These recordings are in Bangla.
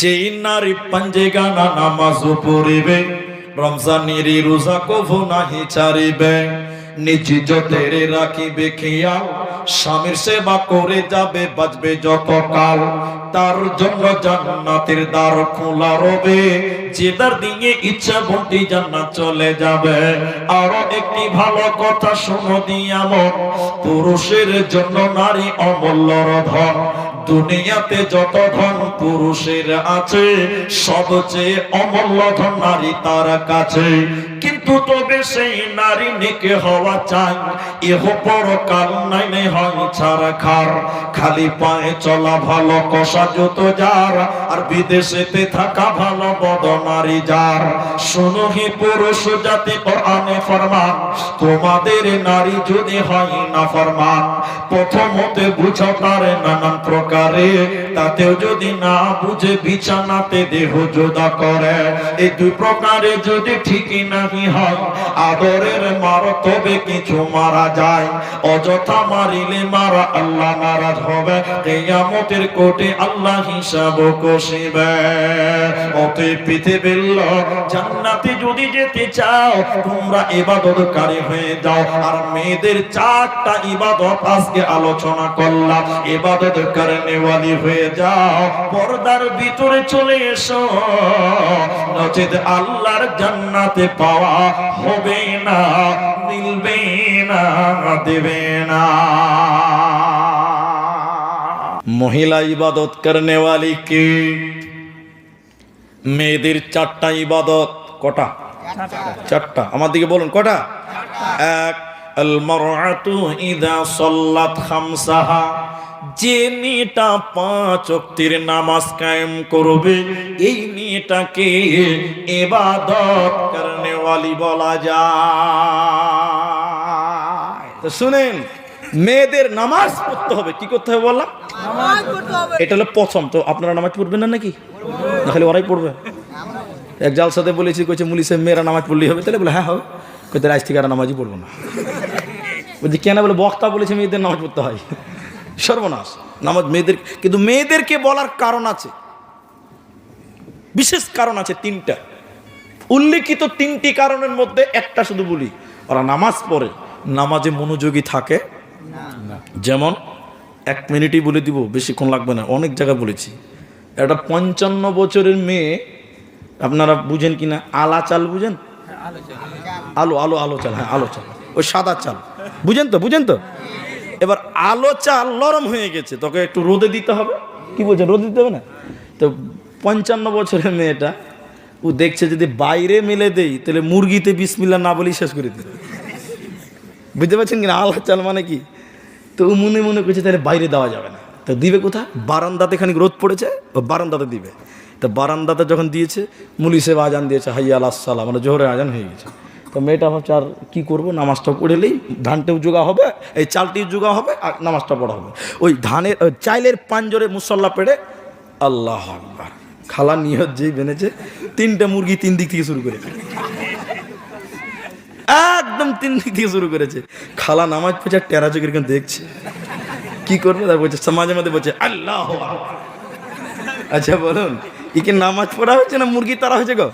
যেই নারী পাঞ্জে গানা নামাজ পড়িবে রমজানের রোজা কভু নাহি ছাড়িবে, নিজ জতের রাখিবে খেয়াল, স্বামীর সেবা করে যাবে বাজবে যত কাল। তার জন্য জান্নাতের দ্বার খোলা রবে। যে দ্বার দিয়ে ইচ্ছা ভর্তি জান্নাত চলে যাবে। আরও একটি ভালো কথা শোনো দিয়ামন পুরুষের জন্য নারী অমূল্য ধন দুনিয়াতে যত ধন পুরুষের আছে, সবচেয়ে অমূল্য ধন নারী তার কাছে। কিন্তু তবে সেই নারী নিকে হওয়া চাই। ইহ পরকাল নাই নাই হয় ছাড়া খার। খালি পায়ে চলা ভালো, কষা যত যার। আর বিদেশেতে থাকা ভালো বদ নারী যার। শোনো হে পুরুষ, জাতি কোরআনে ফরমান। তোমাদের নারী যদি হয় না ফরমান প্রথমতে বুঝো তারে নানান প্রকারে। তাতেও যদি না বুঝে বিছানাতে দেহ জোদা করে। এই দুই প্রকারে যদি ঠিকই নাহি হয়, আদরের মার তবে কিছু মারা যায়। অযথা মারিলে মারা আল্লাহ নারাজ হবে, কেয়ামতের কোটে আল্লাহ হিসাব কষিবে। অতএব পৃথিবীর জান্নাতে যদি যেতে চাও, তোমরা ইবাদতকারী হয়ে যাও। আর মেয়েদের চারটা ইবাদত আজকে আলোচনা করলাম ইবাদত কারণেওয়ালি হয়ে যাও, পর্দার ভিতরে চলে এসো। নচেত আল্লাহর জান্নাতে পাওয়া হবে না, মিলবে না, দেবে না। মহিলা ইবাদত করনে वाली কে? মেয়েদের চারটা ইবাদত, কটা? চারটা। আমার দিকে বলুন, কটা? এক মারআতু ইদা সাল্লাত খামসাহা যে মেয়েটা পাঁচ ওয়াক্তির নামাজ কায়েম করবে এই মেয়েটাকে ইবাদত করনে वाली বলা যায়। তো শুনেন মেয়েদের নামাজ পড়তে হবে কি করতে হবে বললাম? এটা হলো প্রথম তো আপনারা নামাজ পড়বেন না নাকি? না খালি ওরাই পড়বে। এক জালসাতে বলেছি কইছে মুলি সাহেব মেয়েরা নামাজ পড়লেই হবে। তাহলে বলে হ্যাঁ হবে। কইতে আজ থেকে আর নামাজই পড়ব না। বলছি, কেন বলে, বক্তা বলেছে, মেয়েদের নামাজ পড়তে হয়। সর্বনাশ। নামাজ মেয়েদের কিন্তু মেয়েদেরকে বলার কারণ আছে। বিশেষ কারণ আছে তিনটা। উল্লেখিত তিনটি কারণের মধ্যে একটা শুধু বলি, ওরা নামাজ পড়ে, নামাজে মনোযোগী থাকে। যেমন, এক মিনিটই বলে দিব, বেশিক্ষণ লাগবে না, অনেক জায়গায় বলেছি। একটা পঞ্চান্ন বছরের মেয়ে, আপনারা বুঝেন কি না আলা চাল বুঝেন আলো আলো আলো চাল হ্যাঁ আলো চাল। ওই সাদা চাল। বুঝেন তো বুঝেন তো? এবার আলো চাল নরম হয়ে গেছে, তোকে একটু রোদে দিতে হবে। কি বলছেন রোদে দিতে হবে না? তো পঞ্চান্ন বছরের মেয়েটা, ও দেখছে যদি বাইরে মেলে দেই, তাহলে মুরগিতে বিসমিল্লা না বলেই শেষ করে দিবে। বুঝতে পারছেন কিনা? আল্লাহ চাল মানে কি? তো ও মনে মনে করছে, তাহলে বাইরে দেওয়া যাবে না। তো দিবে কোথায়? বারান্দাতে খানিক রোদ পড়েছে, ও বারান্দাতে দিবে। তো বারান্দাতে যখন দিয়েছে মুলি সাহেব আজান দিয়েছে, হাইয়া সাল্লাম মানে জোহরে আজান হয়ে গেছে। তো মেয়েটা ভাবছে, আর কী করব? নামাজটা পড়েলেই ধানটাও জোগা হবে, এই চালটিও জোগা হবে, আর নামাজটা পড়া হবে। ওই ধানের চাইলের পাঞ্জরে মুসল্লা পেড়ে, আল্লাহ আকবার, খালা নিয়ত যেই বেনেছে, তিনটা মুরগি তিন দিক থেকে শুরু করে একদম তিন দিক থেকে শুরু করেছে। খালা নামাজ পড়ছে, টেরা চোখের কেন দেখছে। কি করবে? তার বলছে মাঝে মাঝে বলছে, আল্লাহ আচ্ছা বলুন। একে নামাজ পড়া হচ্ছে না মুরগি তারা হয়েছে গো?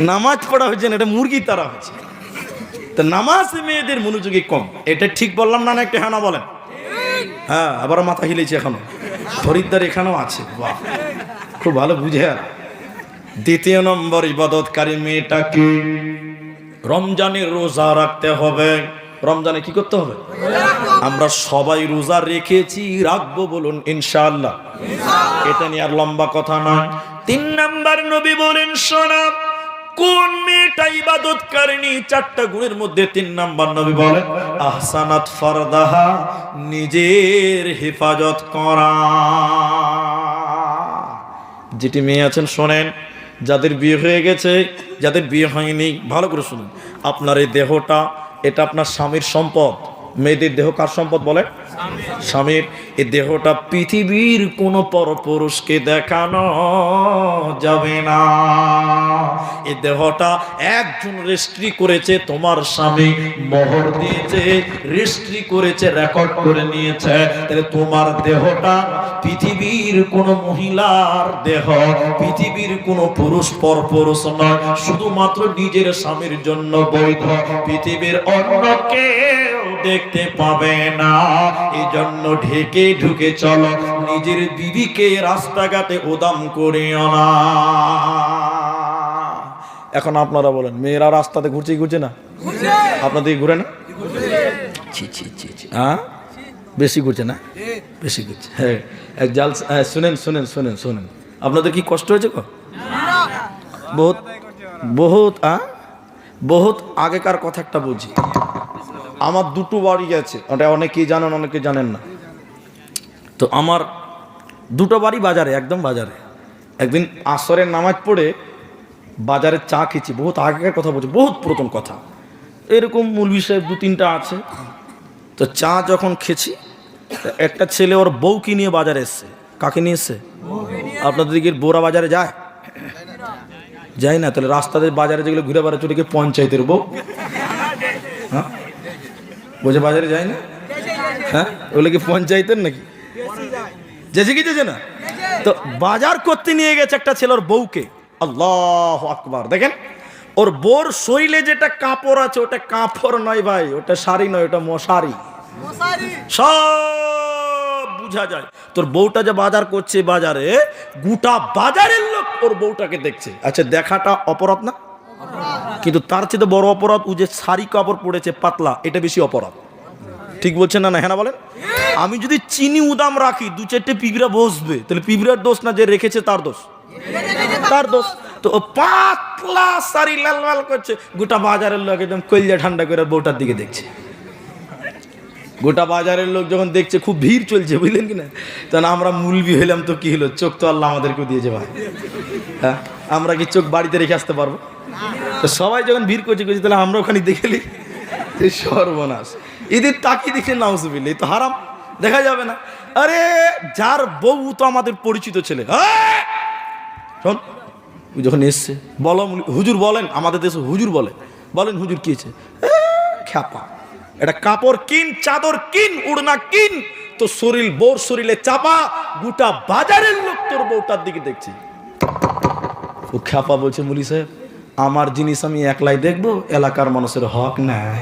নামাজ পড়া হচ্ছে না, এটা মুরগি তারা হচ্ছে তো নামাজ মেয়েদের মনোযোগী কম। এটা ঠিক বললাম না না একটা হ্যাঁ বলেন? হ্যাঁ আবার মাথা হিলেছে এখনও। খরিদ্দার এখানেও আছে, বাহ। খুব ভালো বুঝে আর। দ্বিতীয় নম্বর ইবাদতকারী মেয়েটাকে রমজানের রোজা রাখতে হবে। রমজানে কি করতে হবে? আমরা সবাই রোজা রেখেছি, রাখব বলুন, ইনশাআল্লাহ। এটা নিয়ে আর লম্বা কথা নয়। তিন নাম্বার নবী বলেন, শোনা, কোন মেয়েটা ইবাদত করেনি চারটা গুণের মধ্যে তিন নাম্বার নবী বলেন আহসানাত ফারদাহা, নিজের হেফাজত করা। যেটি মেয়ে আছেন, শোনেন, যাদের বিয়ে হয়ে গেছে, যাদের বিয়ে হয়নি, ভালো করে শুনুন। আপনার এই দেহটা এটা আপনার স্বামীর সম্পদ। মেয়েদের দেহ কার সম্পদ বলে স্বামীর। এই দেহটা পৃথিবীর কোন পরপুরুষকে দেখানো যাবে না। এই দেহটা একজন রেজিস্ট্রি করেছে, তোমার স্বামী মোহর দিয়েছে, রেজিস্ট্রি করেছে, রেকর্ড করে নিয়েছে। তাহলে তোমার দেহটা পৃথিবীর কোন মহিলার দেহ পৃথিবীর কোন পুরুষ পর পুরুষ নয় শুধুমাত্র নিজের স্বামীর জন্য বৈধ। পৃথিবীর অন্য কেউ দেখতে পাবে না। এই জন্য ঢেকে ঢুকে চলো নিজের বিবিকে রাস্তাঘাটে উদাম করে না। এখন আপনারা বলেন মেয়েরা রাস্তাতে ঘুরছে ঘুরছে না? আপনাদের ঘুরে না? ছি ছি ছি ছি। হ্যাঁ? বেশি ঘুরছে না? বেশি ঘুরছে। হ্যাঁ এক জাল হ্যাঁ, শুনেন শুনেন শুনেন শুনেন। আপনাদের কি কষ্ট হয়েছে কো বহুত বহুত হ্যাঁ বহুত আগেকার কথা একটা বলছি আমার দুটো বাড়ি আছে। ওটা অনেকেই জানেন অনেকে জানেন না। তো আমার দুটো বাড়ি বাজারে একদম বাজারে। একদিন আসরের নামাজ পড়ে বাজারে চা খেয়েছি। বহুত আগেকার কথা বলছি বহুত পুরাতন কথা। এরকম মূল বিষয় দু তিনটা আছে। তো চা যখন খেয়েছি তো একটা ছেলে ওর বউকে নিয়ে বাজারে এসছে। কাকে নিয়ে এসছে? আপনাদের দিকে বোরা বাজারে যায়? যাই না, তাহলে রাস্তাতে বাজারে যেগুলো ঘুরে বেড়া চলে গিয়ে পঞ্চায়েতের বউ। হ্যাঁ? বোঝে বাজারে যায় না? হ্যাঁ? ওগুলো কি পঞ্চায়েতের নাকি? যেছে কি যেছে না? তো বাজার করতে নিয়ে গেছে একটা ছেলের বউকে। আল্লাহ আকবার। দেখেন, ওর বোর শরীরে যেটা কাপড় আছে, ওটা কাপড় নয় ভাই, ওটা শাড়ি নয়, ওটা মশারি। সব বুঝা যায়। তোর বউটা যে বাজার করছে বাজারে, গোটা বাজারের লোক ওর বউটাকে দেখছে। আচ্ছা দেখাটা অপরাধ না? কিন্তু তার চেয়ে বড় অপরাধ, ও যে শাড়ি কাপড় পড়েছে পাতলা, এটা বেশি অপরাধ। ঠিক বলছেন না না হ্যাঁ বলেন? আমি যদি চিনি উদাম রাখি, দু চারটে পিঁপড়া বসবে, তাহলে পিঁপড়ার দোষ না যে রেখেছে তার দোষ? তার দোষ। তো পাতলা শাড়ি লাল লাল করছে, গোটা বাজারের লোক একদম কলজা ঠান্ডা করে বউটার দিকে দেখছে। গোটা বাজারের লোক যখন দেখছে খুব ভিড় চলছে বুঝলেন কি না? তখন আমরা মুলবি হইলাম তো কি হলো? চোখ তো আল্লাহ আমাদেরকে দিয়েছে ভাই। হ্যাঁ? আমরা কি চোখ বাড়িতে রেখে আসতে পারব? তো সবাই যখন ভিড় করছে করছে তাহলে আমরা ওখানে দেখেলি সর্বনাশ। এদের তাকিয়ে দেখে নাউজুবিল্লা এই তো হারাম দেখা যাবে না। আরে যার বউ তো আমাদের পরিচিত ছেলে। এই! শোন যখন এসছে বলো হুজুর বলেন আমাদের দেশে হুজুর বলে। বলেন হুজুর কি হয়েছে? এ, খ্যাপা। এটা কাপড় কিন চাদর কিন উড়না কিন। তো শরীর বোর শরীরে চাপা গোটা বাজারের লোক তোর বউটার দিকে দেখছি। ও খ্যাপা বলছে মুলি সাহেব আমার জিনিস আমি একলাই দেখব এলাকার মানুষের হক নাই।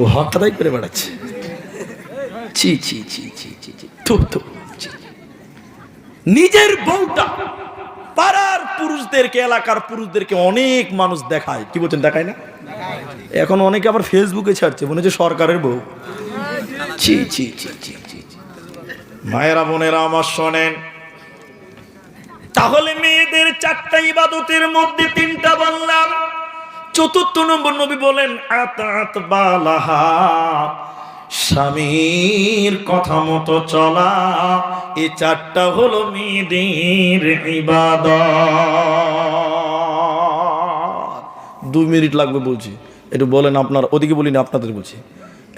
ও হক আদায় করে বেড়াচ্ছে। ছি ছি ছি ছি ছি, ছি। নিজের বউটা পাড়ার পুরুষদেরকে এলাকার পুরুষদেরকে অনেক মানুষ দেখায়। কি বলছেন দেখায় না? এখন অনেকে আবার ফেসবুকে ছাড়ছে মনে হচ্ছে সরকারের বউ। ছি ছি ছি ছি ছি। মায়েরা বোনেরা আমার শোনেন তাহলে মেয়েদের চারটা ইবাদতের মধ্যে তিনটা বললাম। চতুর্থ নম্বর নবী বলেন আতাত বালাহা স্বামীর কথা মতো চলা। এই চারটা হলো মেয়েদের ইবাদত। দুই মিনিট লাগবে বলছি। একটু বলেন আপনার ওদিকে বলিনি আপনাদের বলছি।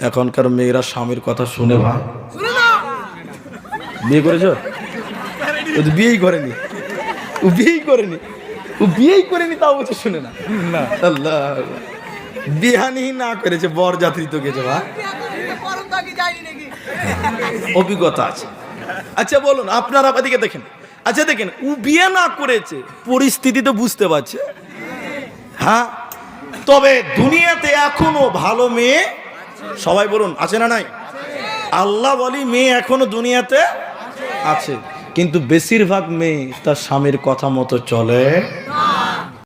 এখনকার মেয়েরা স্বামীর কথা শুনে ভাই। বিয়ে করেছ? ও তো বিয়েই করেনি। ও বিয়েই করেনি। ও বিয়েই করেনি তাও বলছে শুনে না। আল্লাহ। বিহানি না করেছে বর যাত্রী তো গেছে ভাই। অভিজ্ঞতা আছে। আচ্ছা বলুন আপনারা এদিকে দেখেন। আচ্ছা দেখেন ও বিয়ে না করেছে পরিস্থিতি তো বুঝতে পারছে। হ্যাঁ? তবে দুনিয়াতে এখনও ভালো মেয়ে সবাই বলুন, আছে না নাই? আল্লাহ বলি মেয়ে এখনও দুনিয়াতে আছে। কিন্তু বেশিরভাগ মেয়ে তার স্বামীর কথা মতো চলে